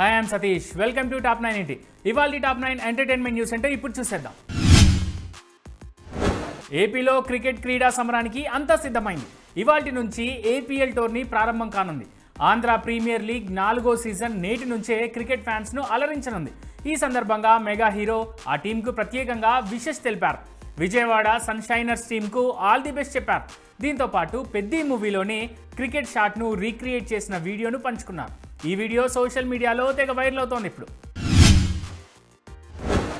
Hi I'm Satish welcome to top nine ఇంటి ఇవాళ top nine entertainment news అంటే ఇప్పుడు చూసేద్దాం. ఏపీలో క్రికెట్ క్రీడా సమరానికి అంతా సిద్ధమైంది. ఇవాల్టి నుంచి ఏపీఎల్ టోర్నీ ప్రారంభం కానుంది. ఆంధ్ర ప్రీమియర్ లీగ్ నాలుగో సీజన్ నేటి నుంచే క్రికెట్ ఫ్యాన్స్ను అలరించనుంది. ఈ సందర్భంగా మెగా హీరో ఆ టీంకు ప్రత్యేకంగా విషెస్ తెలిపారు. విజయవాడ సన్షైనర్స్ టీంకు ఆల్ ది బెస్ట్ చెప్పారు. దీంతో పాటు పెద్ద మూవీలోనే క్రికెట్ షాట్ను రీక్రియేట్ చేసిన వీడియోను పంచుకున్నారు. ఈ వీడియో సోషల్ మీడియాలో తెగ వైరల్ అవుతోంది ఇప్పుడు.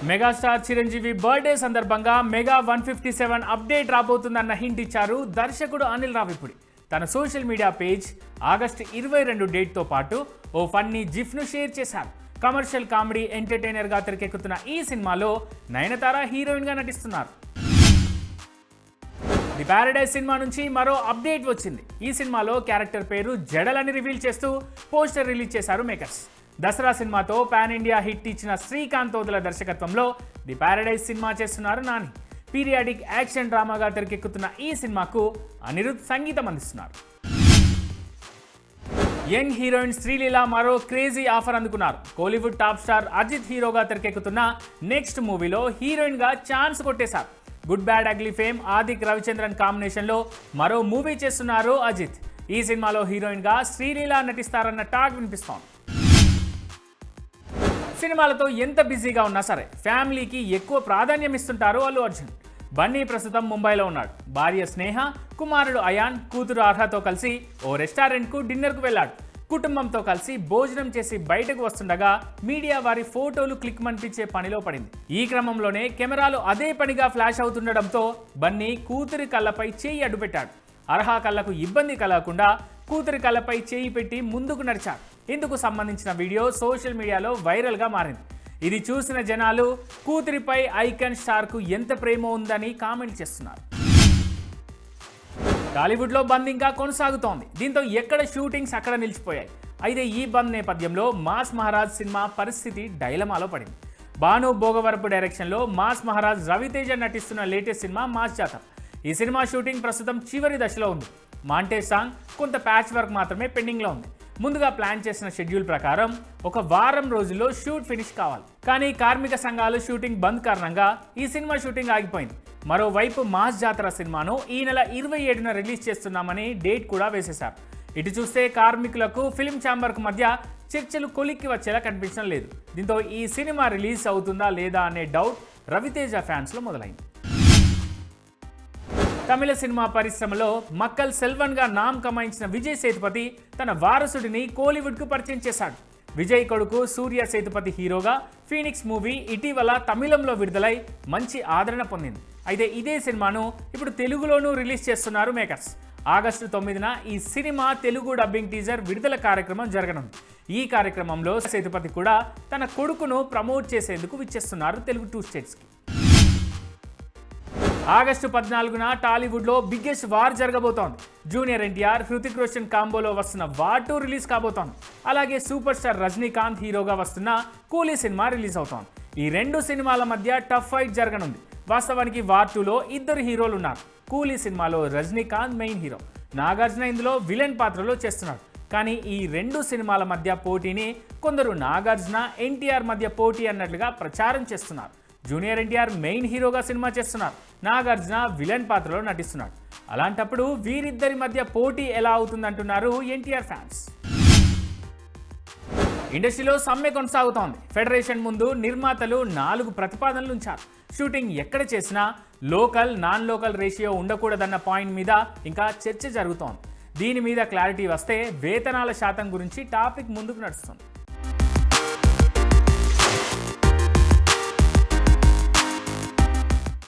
మెగాస్టార్ చిరంజీవి బర్త్డే సందర్భంగా mega one fifty seven update రాబోతుందన్న hint ఇచ్చారు దర్శకుడు అనిల్ రావిపూడి తన సోషల్ మీడియా పేజ్ ఆగస్టు ఇరవై రెండు డేట్తో పాటు ఓ ఫన్నీ జిఫ్ను షేర్ చేశారు. కమర్షియల్ కామెడీ ఎంటర్టైనర్గా తెరకెక్కుతున్న ఈ సినిమాలో నయనతార హీరోయిన్గా నటిస్తున్నారు. ది ప్యారడైజ్ సినిమా నుంచి మరో అప్డేట్ వచ్చింది. ఈ సినిమాలో క్యారెక్టర్ పేరు జడలని రివీల్ చేస్తూ పోస్టర్ రిలీజ్ చేశారు మేకర్స్. దసరా సినిమాతో పాన్ ఇండియా హిట్ ఇచ్చిన శ్రీకాంత్ ఓదుల దర్శకత్వంలో ది ప్యారడైజ్ సినిమా చేస్తున్నారు నాని. పీరియాడిక్ యాక్షన్ డ్రామాగా తెరకెక్కుతున్న ఈ సినిమాకు అనిరుద్ సంగీతం అందిస్తున్నారు. యంగ్ హీరోయిన్ శ్రీలీల మరో క్రేజీ ఆఫర్ అందుకున్నారు. కోలీవుడ్ టాప్ స్టార్ అజిత్ హీరోగా తెరకెక్కుతున్న నెక్స్ట్ మూవీలో హీరోయిన్గా ఛాన్స్ కొట్టేశారు. Good bad ugly fame Adhik Ravichandran కాంబినేషన్లో మరో మూవీ చేస్తున్నారు అజిత్. ఈ సినిమాలో హీరోయిన్గా శ్రీలీల నటిస్తారన్న టాక్ వినిపిస్తోంది. సినిమాలతో ఎంత బిజీగా ఉన్నా సరే ఫ్యామిలీకి ఎక్కువ ప్రాధాన్యం ఇస్తుంటారు అల్లు అర్జున్. బన్నీ ప్రస్తుతం ముంబైలో ఉన్నాడు. భార్య స్నేహ కుమారుడు అయాన్ కూతురు అర్హతో కలిసి ఓ రెస్టారెంట్కు డిన్నర్కు వెళ్ళాడు. కుటుంబంతో కలిసి భోజనం చేసి బయటకు వస్తుండగా మీడియా వారి ఫోటోలు క్లిక్ మనిపించే పనిలో పడింది. ఈ క్రమంలోనే కెమెరాలు అదే పనిగా ఫ్లాష్ అవుతుండడంతో బన్నీ కూతురి కళ్ళపై చేయి అడ్డుపెట్టాడు. అర్హా కళ్ళకు ఇబ్బంది కలగకుండా కూతురి కళ్ళపై చేయి పెట్టి ముందుకు నడిచాడు. ఇందుకు సంబంధించిన వీడియో సోషల్ మీడియాలో వైరల్గా మారింది. ఇది చూసిన జనాలు కూతురిపై ఐకన్ స్టార్కు ఎంత ప్రేమ ఉందని కామెంట్ చేస్తున్నారు. టాలీవుడ్లో బంద్ ఇంకా కొనసాగుతోంది. దీంతో ఎక్కడ షూటింగ్స్ అక్కడ నిలిచిపోయాయి. అయితే ఈ బంద్ నేపథ్యంలో మాస్ మహారాజ్ సినిమా పరిస్థితి డైలమాలో పడింది. భాను భోగవరపు డైరెక్షన్లో మాస్ మహారాజ్ రవితేజ నటిస్తున్న లేటెస్ట్ సినిమా మాస్ జాతర. ఈ సినిమా షూటింగ్ ప్రస్తుతం చివరి దశలో ఉంది. మాంటే సాంగ్ కొంత ప్యాచ్ వర్క్ మాత్రమే పెండింగ్లో ఉంది. ముందుగా ప్లాన్ చేసిన షెడ్యూల్ ప్రకారం ఒక వారం రోజుల్లో షూట్ ఫినిష్ కావాలి. కానీ కార్మిక సంఘాలు షూటింగ్ బంద్ కారణంగా ఈ సినిమా షూటింగ్ ఆగిపోయింది. మరోవైపు మాస్ జాతర సినిమాను ఈ నెల ఇరవై ఏడున రిలీజ్ చేస్తున్నామని డేట్ కూడా వేసేశారు. ఇటు చూస్తే కార్మికులకు ఫిల్మ్ ఛాంబర్కు మధ్య చర్చలు కొలిక్కి వచ్చేలా కనిపించడం లేదు. దీంతో ఈ సినిమా రిలీజ్ అవుతుందా లేదా అనే డౌట్ రవితేజ ఫ్యాన్స్లో మొదలైంది. తమిళ సినిమా పరిశ్రమలో మక్కల్ సెల్వన్గా నామ్ కమాయించిన విజయ్ సేతుపతి తన వారసుడిని కోలీవుడ్కు పరిచయం చేశాడు. విజయ్ కొడుకు సూర్య సేతుపతి హీరోగా ఫీనిక్స్ మూవీ ఇటీవల తమిళంలో విడుదలై మంచి ఆదరణ పొందింది. అయితే ఇదే సినిమాను ఇప్పుడు తెలుగులోనూ రిలీజ్ చేస్తున్నారు మేకర్స్. ఆగస్టు తొమ్మిదిన ఈ సినిమా తెలుగు డబ్బింగ్ టీజర్ విడుదల కార్యక్రమం జరగనుంది. ఈ కార్యక్రమంలో సేతుపతి కూడా తన కొడుకును ప్రమోట్ చేసేందుకు విచ్చేస్తున్నారు తెలుగు టూ స్టేట్స్కి. ఆగస్టు పద్నాలుగున టాలీవుడ్లో బిగ్గెస్ట్ వార్ జరగబోతోంది. జూనియర్ ఎన్టీఆర్ హృతిక్ రోషన్ కాంబోలో వస్తున్న వార్ టూ రిలీజ్ కాబోతోంది. అలాగే సూపర్ స్టార్ రజనీకాంత్ హీరోగా వస్తున్న కూలీ సినిమా రిలీజ్ అవుతోంది. ఈ రెండు సినిమాల మధ్య టఫ్ ఫైట్ జరగనుంది. వాస్తవానికి వార్ టూలో ఇద్దరు హీరోలు ఉన్నారు. కూలీ సినిమాలో రజనీకాంత్ మెయిన్ హీరో. నాగార్జున ఇందులో విలన్ పాత్రలో చేస్తున్నాడు. కానీ ఈ రెండు సినిమాల మధ్య పోటీని కొందరు నాగార్జున ఎన్టీఆర్ మధ్య పోటీ అన్నట్లుగా ప్రచారం చేస్తున్నారు. జూనియర్ ఎన్టీఆర్ మెయిన్ హీరోగా సినిమా చేస్తున్నారు. నాగార్జున విలన్ పాత్రలో నటిస్తున్నాడు. అలాంటప్పుడు వీరిద్దరి మధ్య పోటీ ఎలా అవుతుందంటున్నారు ఎన్టీఆర్ ఫ్యాన్స్. ఇండస్ట్రీలో సమ్మె కొనసాగుతోంది. ఫెడరేషన్ ముందు నిర్మాతలు నాలుగు ప్రతిపాదనలు ఉంచారు. షూటింగ్ ఎక్కడ చేసినా లోకల్ నాన్ లోకల్ రేషియో ఉండకూడదన్న పాయింట్ మీద ఇంకా చర్చ జరుగుతోంది. దీని మీద క్లారిటీ వస్తే వేతనాల శాతం గురించి టాపిక్ ముందుకు నడుస్తుంది.